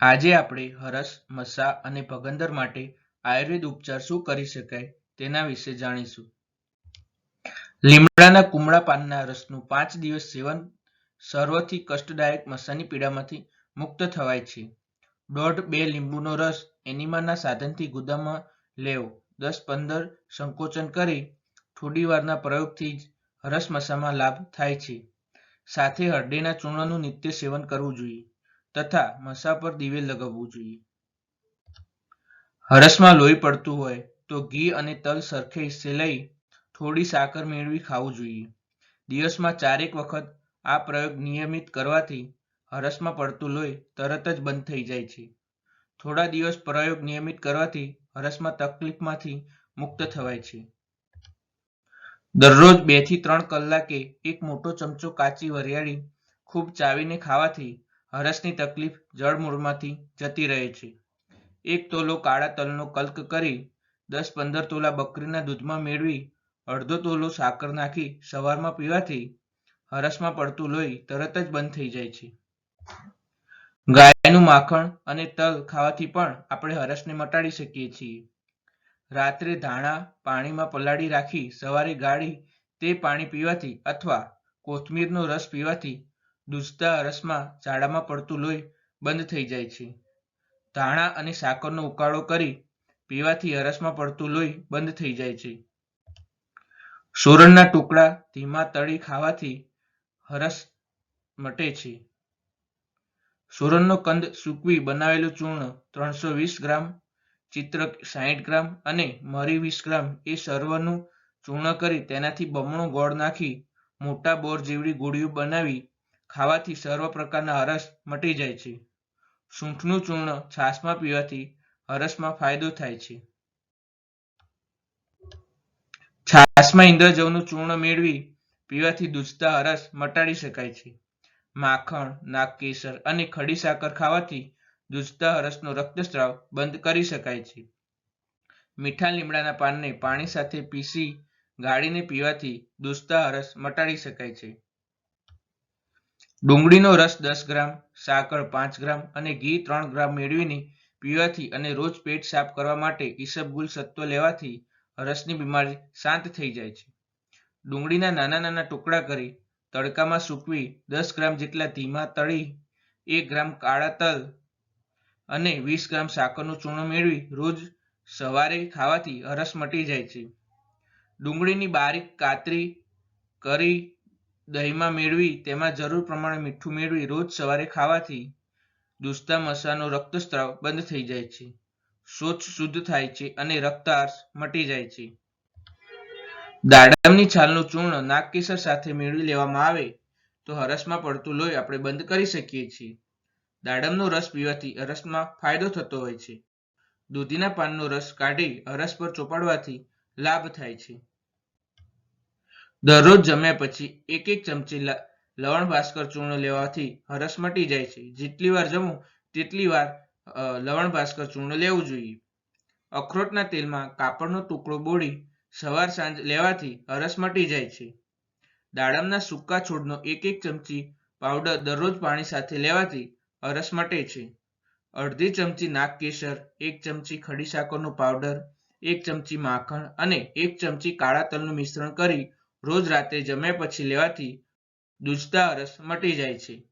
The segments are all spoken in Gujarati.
આજે આપણે હરસ મસા અને ભગંદર માટે આયુર્વેદ ઉપચાર શું કરી શકાય તેના વિશે જાણીશું. લીમડાના કુમળા પાનના રસનું પાંચ દિવસ સેવન સર્વથી કષ્ટદાયક મસાની પીડામાંથી મુક્ત થવાય છે. દોઢ બે લીંબુનો રસ એનિમાના સાધનથી ગુદામાં લેવો. દસ પંદર સંકોચન કરી થોડી વારના પ્રયોગથી જ હરસ મસામાં લાભ થાય છે. સાથે હળદીના ચૂર્ણનું નિત્ય સેવન કરવું જોઈએ. તથા મસા પર દિવેલ લગાવવું જોઈએ. હરસમાં લોહી પડતું હોય તો ઘી અને તલ સરખે હિસ્સે લઈ થોડી સાકર મેળવી ખાવું જોઈએ. દિવસમાં ચારેક વખત આ પ્રયોગ નિયમિત કરવાથી હરસમાં પડતું લોહી તરત જ બંધ થઈ જાય છે. થોડા દિવસ પ્રયોગ નિયમિત કરવાથી હરસમાં તકલીફમાંથી મુક્ત થવાય છે. દરરોજ બેથી ત્રણ કલાકે એક મોટો ચમચો કાચી વરિયાળી ખૂબ ચાવીને ખાવાથી હરસની તકલીફ જળમૂળમાંથી જતી રહે છે. એક તોલો કાળા તલનો કલ્ક કરી દસ પંદર તોલા બકરીના દૂધમાં મેળવી અડધો તોલો સાકર નાખી સવારમાં પીવાથી હરસમાં પડતું લોહી તરત જ બંધ થઈ જાય છે. ગાયનું માખણ અને તલ ખાવાથી પણ આપણે હરસને મટાડી શકીએ છીએ. રાત્રે ધાણા પાણીમાં પલાળી રાખી સવારે ગાળી તે પાણી પીવાથી અથવા કોથમીરનો રસ પીવાથી દૂધતા અરસમાં ઝાડામાં પડતું લોહી બંધ થઈ જાય છે. ધાણા અને સાકરનો ઉકાળો કરી પીવાથી અરસમાં પડતું લોહી બંધ થઈ જાય છે. સુરણના ટુકડા ધીમા તળી ખાવાથી હરસ મટે છે. સુરણનો કંદ સૂકવી બનાવેલું ચૂર્ણ ત્રણસો વીસ ગ્રામ, ચિત્રક સાહીઠ ગ્રામ અને મરી વીસ ગ્રામ એ સર્વનું ચૂર્ણ કરી તેનાથી બમણો ગોળ નાખી મોટા બોર જેવડી ગોળીઓ બનાવી ખાવાથી સર્વ પ્રકારના હરસ મટી જાય છે. સૂંઠનું ચૂર્ણ છાશમાં પીવાથી હરસમાં ફાયદો થાય છે. છાશમાં ઇન્દ્રજવનું ચૂર્ણ મેળવી પીવાથી દૂધતા હરસ મટાડી શકાય છે. માખણ નાગકેસર અને ખડી સાકર ખાવાથી દૂધતા હરસનો રક્તસ્રાવ બંધ કરી શકાય છે. મીઠા લીમડાના પાનને પાણી સાથે પીસી ગાળીને પીવાથી દૂધતા હરસ મટાડી શકાય છે. ડુંગળીનો રસ દસ ગ્રામ, સાકર પાંચ ગ્રામ અને ઘી ત્રણ ગ્રામ મેળવીને પીવાથી અને રોજ પેટ સાફ કરવા માટે ઈસબગુલ સત્વ લેવાથી હરસની બીમારી શાંત થઈ જાય છે. ડુંગળીના નાના નાના ટુકડા કરી તડકામાં સૂકવી દસ ગ્રામ જેટલા ધીમા તળી, એક ગ્રામ કાળા તલ અને વીસ ગ્રામ સાકરનું ચૂર્ણ મેળવી રોજ સવારે ખાવાથી હરસ મટી જાય છે. ડુંગળીની બારીક કાતરી કરી દહીંમાં મેળવી તેમાં જરૂર પ્રમાણે મીઠું મેળવી રોજ સવારે ખાવાથી દુસ્તા મસાનો રક્તસ્રાવ બંધ થઈ જાય છે. શોચ શુદ્ધ થાય છે અને રક્તાર્સ મટી જાય છે. દાડમની છાલનું ચૂર્ણ નાગકેસર સાથે મેળવી લેવામાં આવે તો હરસમાં પડતું લોહી આપણે બંધ કરી શકીએ છીએ. દાડમનો રસ પીવાથી હરસમાં ફાયદો થતો હોય છે. દૂધીના પાનનો રસ કાઢી હરસ પર ચોપાડવાથી લાભ થાય છે. દરરોજ જમ્યા પછી એક એક ચમચી લવણ ભાસ્કર ચૂર્ણ લેવાથી હરસ મટી જાય છે. જેટલી વાર જમો તેટલી વાર લવણ ભાસ્કર ચૂર્ણ લેવું જોઈએ. અખરોટના તેલમાં કાપડનો ટુકડો બોળી સવાર સાંજ લેવાથી હરસ મટી જાય છે. દાડમના સૂકા છોડનો એક એક ચમચી પાવડર દરરોજ પાણી સાથે લેવાથી હરસ મટે છે. અડધી ચમચી નાગકેસર એક ચમચી ખડી સાકરનો પાવડર, એક ચમચી માખણ અને એક ચમચી કાળા તલનું મિશ્રણ કરી રોજ રાતે જમ્યા પછી લેવાથી દૂધતા હરસ મટી જાય છે.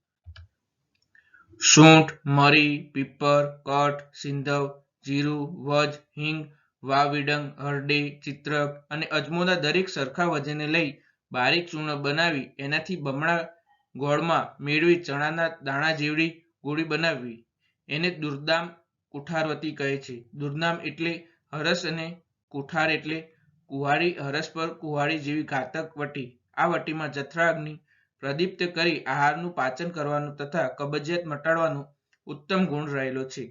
સૂંઠ મરી, પીપર, કઠ, સિંધવ, જીરું, વજ, હિંગ, વાવિડંગ, હરડી, ચિત્રક અને અજમોના દરેક સરખા વજને લઈ બારીક ચૂર્ણ બનાવી એનાથી બમણા ગોળમાં મેળવી ચણાના દાણા જેવડી ગોળી બનાવવી. એને દુર્દામ કુઠારવતી કહે છે. દુર્નામ એટલે હરસ અને કુઠાર એટલે કુહાડી હરસપર કુહાડી જેવી ઘાતક વટી. આ વટીમાં જઠરાગ્નિ પ્રદીપ્ત કરી આહારનું પાચન કરવાનું તથા કબજિયાત મટાડવાનો ઉત્તમ ગુણ રહેલો છે.